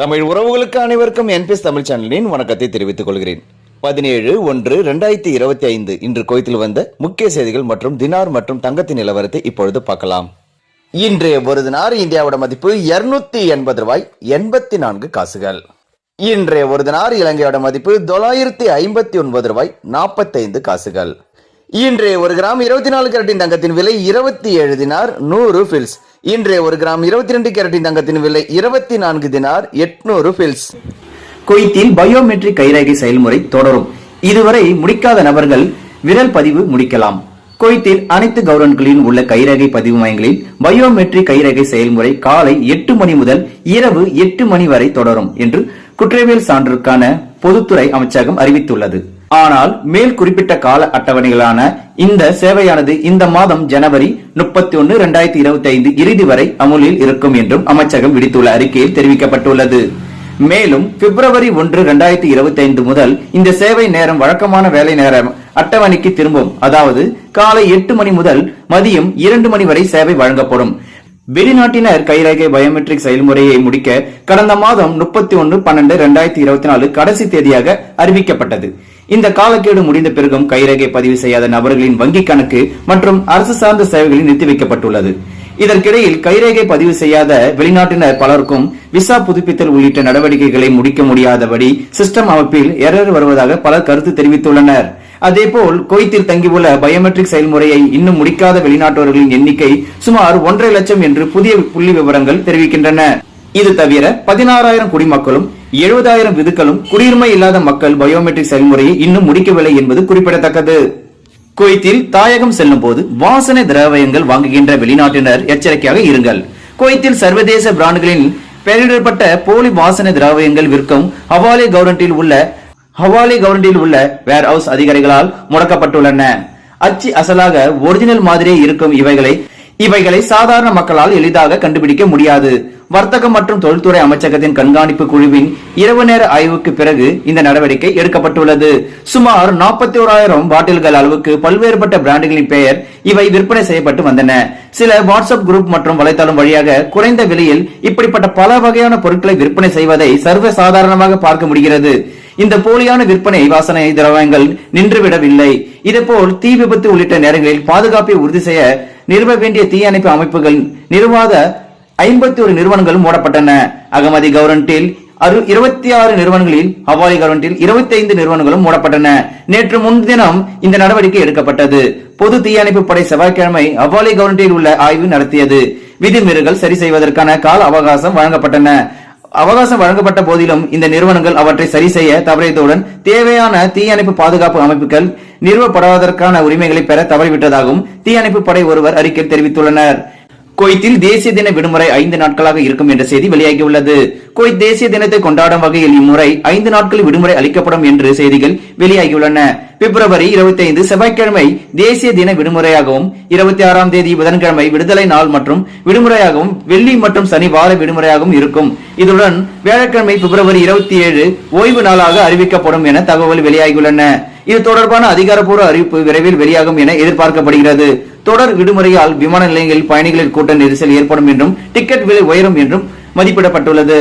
தமிழ் உறவுகளுக்கு அனைவருக்கும் என்பிஎஸ் தமிழ் சேனலின் வணக்கத்தை தெரிவித்துக் கொள்கிறேன். பதினேழு ஒன்று ரெண்டாயிரத்தி இருபத்தி ஐந்து இன்று கோயத்தில் வந்த முக்கிய செய்திகள் மற்றும் தினார் மற்றும் தங்கத்தின் நிலவரத்தை இப்பொழுது பார்க்கலாம். இன்றைய ஒரு தினார் இந்தியாவோட மதிப்பு இருநூத்தி எண்பது ரூபாய் எண்பத்தி நான்கு காசுகள். இன்றைய ஒரு தினார் இலங்கையோட மதிப்பு தொள்ளாயிரத்தி ஐம்பத்தி ஒன்பது ரூபாய் நாற்பத்தைந்து காசுகள். இன்றைய ஒரு கிராம் இருபத்தி நாலு கரட்டின் தங்கத்தின் விலை இருபத்தி ஏழு தினார் நூறு ஃபில்ஸ் இன்றைய ஒரு கிராம் இருபத்தி ரெண்டு கேரட்டின் தங்கத்தின் விலை இருபத்தி நான்கு தினார் எட்நூறு பில்ஸ் குவைத்தில் பயோமெட்ரிக் கைரேகை செயல்முறை தொடரும். இதுவரை முடிக்காத நபர்கள் விரல் பதிவு முடிக்கலாம். குவைத்தில் அனைத்து கவர்னர்களில் உள்ள கைரேகை பதிவு மையங்களில் பயோமெட்ரிக் கைரேகை செயல்முறை காலை எட்டு மணி முதல் இரவு எட்டு மணி வரை தொடரும் என்று குற்றவியல் சான்றுக்கான பொதுத்துறை அமைச்சகம் அறிவித்துள்ளது. ஆனால் மேல் குறிப்பிட்ட கால அட்டவணைகளான இந்த சேவையானது இந்த மாதம் ஜனவரி முப்பத்தி ஒன்னு இரண்டாயிரத்தி இருபத்தி ஐந்து இறுதி வரை அமுலில் இருக்கும் என்றும் அமைச்சகம் விடுத்துள்ள அறிக்கையில் தெரிவிக்கப்பட்டுள்ளது. மேலும் பிப்ரவரி ஒன்று இரண்டாயிரத்தி இருபத்தி ஐந்து முதல் இந்த சேவை நேரம் வழக்கமான வேலை நேரம் அட்டவணைக்கு திரும்பும். அதாவது காலை எட்டு மணி முதல் மதியம் இரண்டு மணி வரை சேவை வழங்கப்படும். வெளிநாட்டினர் கைரேகை பயோமெட்ரிக் செயல்முறையை முடிக்க கடந்த மாதம் முப்பத்தி ஒன்று பன்னெண்டு இரண்டாயிரத்தி இருபத்தி நாலு கடைசி தேதியாக அறிவிக்கப்பட்டது. இந்த காலக்கேடு முடிந்த பிறகும் கைரேகை பதிவு செய்யாத நபர்களின் வங்கிக் கணக்கு மற்றும் அரசு சார்ந்த சேவைகளில் நிறுத்தி வைக்கப்பட்டுள்ளது. இதற்கிடையில் கைரேகை பதிவு செய்யாத வெளிநாட்டினர் பலருக்கும் விசா புதுப்பித்தல் உள்ளிட்ட நடவடிக்கைகளை முடிக்க முடியாதபடி சிஸ்டம் அமைப்பில் எரர் வருவதாக பலர் கருத்து தெரிவித்துள்ளனர். அதேபோல் கொய்த்தில் தங்கியுள்ள பயோமெட்ரிக் செயல்முறையை இன்னும் முடிக்காத வெளிநாட்டவர்களின் எண்ணிக்கை சுமார் ஒன்றரை லட்சம் என்று புதிய புள்ளி விவரங்கள் தெரிவிக்கின்றன. இது தவிர பதினாறாயிரம் குடிமக்களும் எழுபதாயிரம் விதுக்களும் குடியுரிமை இல்லாத மக்கள் பயோமெட்ரிக் செயல்முறையை இன்னும் முடிக்கவில்லை என்பது குறிப்பிடத்தக்கது. குவைத்தில் தாயகம் செல்லும் போது வாசனை திரவியங்கள் வாங்குகின்ற வெளிநாட்டினர் எச்சரிக்கையாக இருங்கள். குவைத்தில் சர்வதேச பிராண்டுகளில் பெயரிடப்பட்ட போலி வாசனை திராவியங்கள் விற்கும் ஹவாலே கவர்னட்டில் உள்ள ஹவாலே கவர்னட்டில் உள்ள வேர் ஹவுஸ் அதிகாரிகளால் முடக்கப்பட்டுள்ளன. அச்சு அசலாக ஒரிஜினல் மாதிரியே இருக்கும் இவைகளை இவைகளை சாதாரண மக்களால் எளிதாக கண்டுபிடிக்க முடியாது. வர்த்தகம் மற்றும் தொழில்துறை அமைச்சகத்தின் கண்காணிப்பு குழுவின் இரவு நேர ஆய்வுக்கு பிறகு இந்த நடவடிக்கை எடுக்கப்பட்டுள்ளது. சுமார் நாற்பத்தி ஓராயிரம் பாட்டில்கள் அளவுக்கு பல்வேறுபட்ட பிராண்டுகளின் பெயர் இவை விற்பனை செய்யப்பட்டு வந்தன. சில வாட்ஸ்அப் குரூப் மற்றும் வலைத்தளம் வழியாக குறைந்த விலையில் இப்படிப்பட்ட பல வகையான பொருட்களை விற்பனை செய்வதை சர்வ சாதாரணமாக பார்க்க முடிகிறது. இந்த போலியான விற்பனை வாசனை திரவங்கள் நின்றுவிடவில்லை. இதேபோல் தீ விபத்து உள்ளிட்ட நேரங்களில் பாதுகாப்பை உறுதி செய்ய நிறுவ வேண்டிய தீயணைப்பு அமைப்புகள் நிறுவாத ஐம்பத்தி ஒரு நிறுவனங்களும் மூடப்பட்டன. அகமதி கவர்னட்டில் அறு இருபத்தி ஆறு நிறுவனங்களில் ஹவாலி கவர்மெண்டில் இருபத்தி ஐந்து நிறுவனங்களும் மூடப்பட்டன. நேற்று முன்தினம் இந்த நடவடிக்கை எடுக்கப்பட்டது. பொது தீயணைப்பு படை செவ்வாய்க்கிழமை ஹவாலி கவர்மெண்டில் உள்ள ஆய்வு நடத்தியது. விதிமீறல்கள் சரி செய்வதற்கான கால அவகாசம் வழங்கப்பட்டன. அவகாசம் வழங்கப்பட்ட போதிலும் இந்த நிறுவனங்கள் அவற்றை சரி செய்ய தவறியதுடன் தேவையான தீயணைப்பு பாதுகாப்பு அமைப்புகள் நிறுவப்படாததற்கான உரிமைகளை பெற தவறிவிட்டதாகவும் தீயணைப்பு படை ஒருவர் அறிக்கை தெரிவித்துள்ளனர். குவைத்தில் தேசிய தின விடுமுறை ஐந்து நாட்களாக இருக்கும் என்ற செய்தி வெளியாகியுள்ளது. குவைத் தேசிய தினத்தை கொண்டாடும் வகையில் இம்முறை ஐந்து நாட்கள் விடுமுறை அளிக்கப்படும் என்று செய்திகள் வெளியாகியுள்ளன. பிப்ரவரி இருபத்தி ஐந்து செவ்வாய்க்கிழமை தேசிய தின விடுமுறையாகவும் இருபத்தி ஆறாம் தேதி புதன்கிழமை விடுதலை நாள் மற்றும் விடுமுறையாகவும் வெள்ளி மற்றும் சனி வார விடுமுறையாகவும் இருக்கும். இதுடன் வியாழக்கிழமை பிப்ரவரி இருபத்தி ஏழு ஓய்வு நாளாக அறிவிக்கப்படும் என தகவல் வெளியாகியுள்ளன. இது தொடர்பான அதிகாரப்பூர்வ அறிவிப்பு விரைவில் வெளியாகும் என எதிர்பார்க்கப்படுகிறது. தொடர் விடுமுறையால் விமான நிலையங்களில் பயணிகளின் கூட்ட நெரிசல் ஏற்படும் என்றும் டிக்கெட் விலை உயரும் என்றும் மதிப்பிடப்பட்டுள்ளது.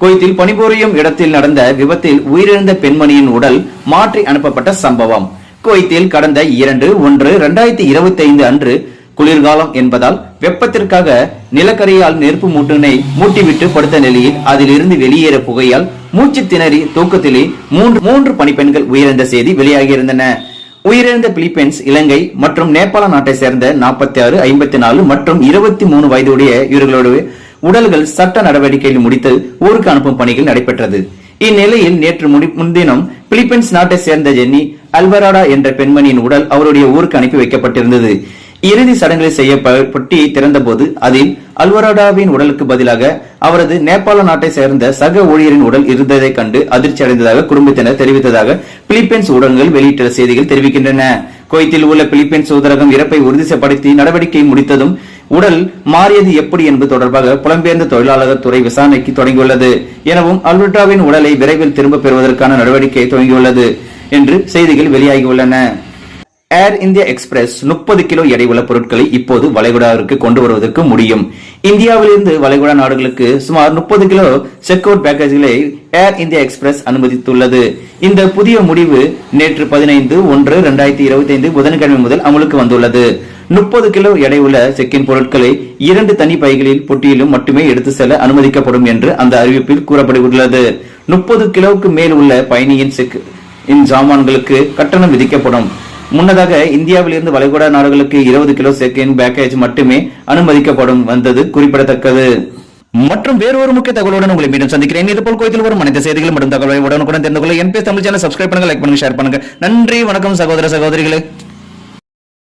குவைத்தில் பணிபுரியும் இடத்தில் நடந்த விபத்தில் உயிரிழந்த பெண்மணியின் உடல் மாற்றி அனுப்பப்பட்ட சம்பவம். குவைத்தில் கடந்த இரண்டு ஒன்று இரண்டாயிரத்தி இருபத்தி ஐந்து அன்று குளிர்காலம் என்பதால் வெப்பத்திற்காக நிலக்கரியால் நெருப்பு மூட்டினை மூட்டிவிட்டு படுத்த நிலையில் அதிலிருந்து வெளியேற புகையால் மூச்சு திணறி தூக்கத்திலே மூன்று மூன்று பணிப்பெண்கள் உயிரிழந்த செய்தி வெளியாகியிருந்தன. உயிரிழந்த பிலிப்பைன்ஸ் இலங்கை மற்றும் நேபாள நாட்டை சேர்ந்த நாற்பத்தி ஆறு ஐம்பத்தி நாலு மற்றும் இருபத்தி மூணு வயதுடைய இவர்களுடைய உடல்கள் சட்ட நடவடிக்கையில் முடித்து ஊருக்கு அனுப்பும் பணிகள் நடைபெற்றது. இந்நிலையில் நேற்று முன்தினம் பிலிப்பைன்ஸ் நாட்டை சேர்ந்த ஜென்னி அல்வராடா என்ற பெண்மணியின் உடல் அவருடைய ஊருக்கு அனுப்பி வைக்கப்பட்டிருந்தது. இறுதி சடங்குகளை செய்ய ப- திறந்தபோது அதில் அல்வராடாவின் உடலுக்கு பதிலாக அவரது நேபாள நாட்டை சேர்ந்த சக ஊழியரின் உடல் இருந்ததை கண்டு அதிர்ச்சி அடைந்ததாக குடும்பத்தினர் தெரிவித்ததாக பிலிப்பைன்ஸ் ஊடகங்கள் வெளியிட்ட செய்திகள் தெரிவிக்கின்றன. குவைத்தில் உள்ள பிலிப்பைன்ஸ் தூதரகம் இறப்பை உறுதிப்படுத்தி நடவடிக்கை முடித்ததும் உடல் மாறியது எப்படி என்பது தொடர்பாக புலம்பெயர்ந்த தொழிலாளர் துறை விசாரணைக்கு தொடங்கியுள்ளது. எனவும் அல்வர்டாவின் உடலை விரைவில் திரும்பப் பெறுவதற்கான நடவடிக்கை தொடங்கியுள்ளது என்று செய்திகள் வெளியாகியுள்ளன. ஏர் இந்தியா எக்ஸ்பிரஸ் முப்பது கிலோ எடையுள்ள பொருட்களை இப்போது வளைகுடாவிற்கு கொண்டு வருவதற்கு முடியும். இந்தியாவிலிருந்து வளைகுடா நாடுகளுக்கு சுமார் முப்பது கிலோ செக் அவுட் பேக்கேஜ்களை ஏர் இந்தியா எக்ஸ்பிரஸ் அனுமதித்துள்ளது. இந்த புதிய முடிவு நேற்று பதினைந்து ஒன்று இரண்டாயிரத்தி இருபத்தி ஐந்து புதன்கிழமை முதல் அமலுக்கு வந்துள்ளது. முப்பது கிலோ எடையுள்ள செக்கின் பொருட்களை இரண்டு தனி பைகளில் பொட்டியிலும் மட்டுமே எடுத்து செல்ல அனுமதிக்கப்படும் என்று அந்த அறிவிப்பில் கூறப்பட்டுள்ளது. முப்பது கிலோவுக்கு மேல் உள்ள பயணியின் செக் இன் சாமான்களுக்கு கட்டணம் விதிக்கப்படும். முன்னதாக இந்தியாவிலிருந்து வளைகுடா நாடுகளுக்கு இருபது கிலோ செகண்ட் பேக்கேஜ் மட்டுமே அனுமதிக்கப்படும் வந்தது குறிப்பிடத்தக்கது. மற்றும் வேறொரு முக்கிய தகவலுடன் உங்களை மீண்டும் சந்திக்கிறேன். இதுபோல் கோயத்தில் வரும் அனைத்து செய்திகள் மற்றும் தகவலை உடனுக்குடன் தெரிந்து கொள்ள என்பே தமிழ் சேனல் சப்ஸ்கிரைப் பண்ணுங்க லைக் பண்ணுங்க ஷேர் பண்ணுங்க. நன்றி வணக்கம் சகோதர சகோதரிகளே.